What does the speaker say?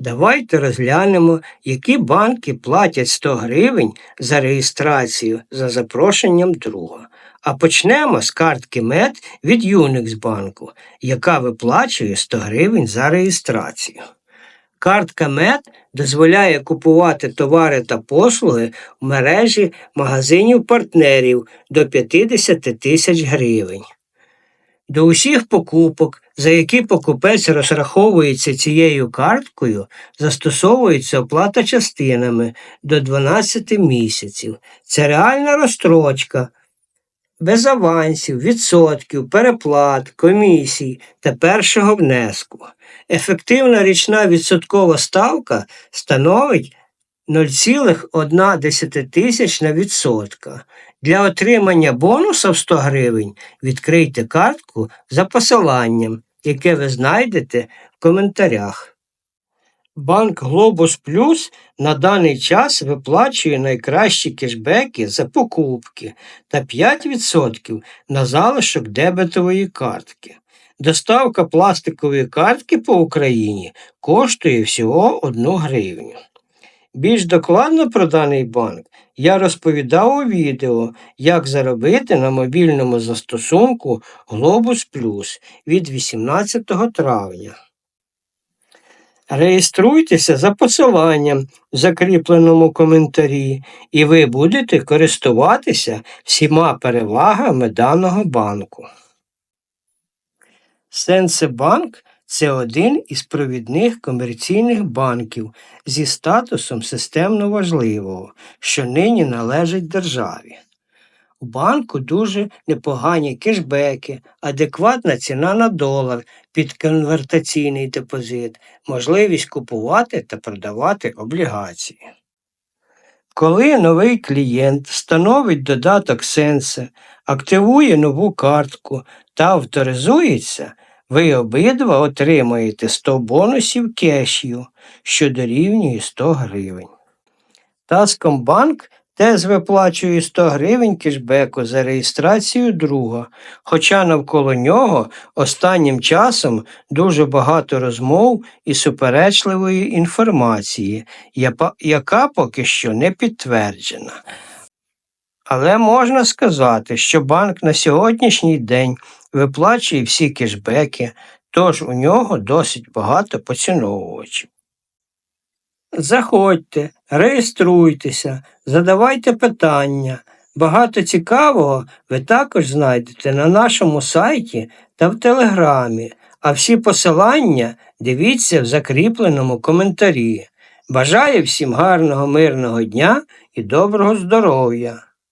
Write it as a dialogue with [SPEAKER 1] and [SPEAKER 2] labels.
[SPEAKER 1] Давайте розглянемо, які банки платять 100 гривень за реєстрацію за запрошенням друга. А почнемо з картки МЕД від Юниксбанку, яка виплачує 100 гривень за реєстрацію. Картка МЕД дозволяє купувати товари та послуги в мережі магазинів-партнерів до 50 тисяч гривень. До усіх покупок, за які покупець розраховується цією карткою, застосовується оплата частинами до 12 місяців. Це реальна розстрочка, без авансів, відсотків, переплат, комісій та першого внеску. Ефективна річна відсоткова ставка становить 0,1 відсотка. Для отримання бонуса в 100 гривень відкрийте картку за посиланням, яке ви знайдете в коментарях. Банк Глобус Плюс на даний час виплачує найкращі кешбеки за покупки та 5% на залишок дебетової картки. Доставка пластикової картки по Україні коштує всього 1 гривню. Більш докладно про даний банк я розповідав у відео, як заробити на мобільному застосунку Globus Plus від 18 травня. Реєструйтеся за посиланням в закріпленому коментарі, і ви будете користуватися всіма перевагами даного банку. Сенсебанк це один із провідних комерційних банків зі статусом системно важливого, що нині належить державі. У банку дуже непогані кешбеки, адекватна ціна на долар під конвертаційний депозит, можливість купувати та продавати облігації. Коли новий клієнт встановить додаток Сенсе, активує нову картку та авторизується, ви обидва отримаєте 100 бонусів кешю, що дорівнює 100 гривень. Таскомбанк теж виплачує 100 гривень кешбеку за реєстрацію друга, хоча навколо нього останнім часом дуже багато розмов і суперечливої інформації, яка поки що не підтверджена. Але можна сказати, що банк на сьогоднішній день виплачує всі кешбеки, тож у нього досить багато поціновувачів. Заходьте, реєструйтеся, задавайте питання. Багато цікавого ви також знайдете на нашому сайті та в Телеграмі, а всі посилання дивіться в закріпленому коментарі. Бажаю всім гарного, мирного дня і доброго здоров'я!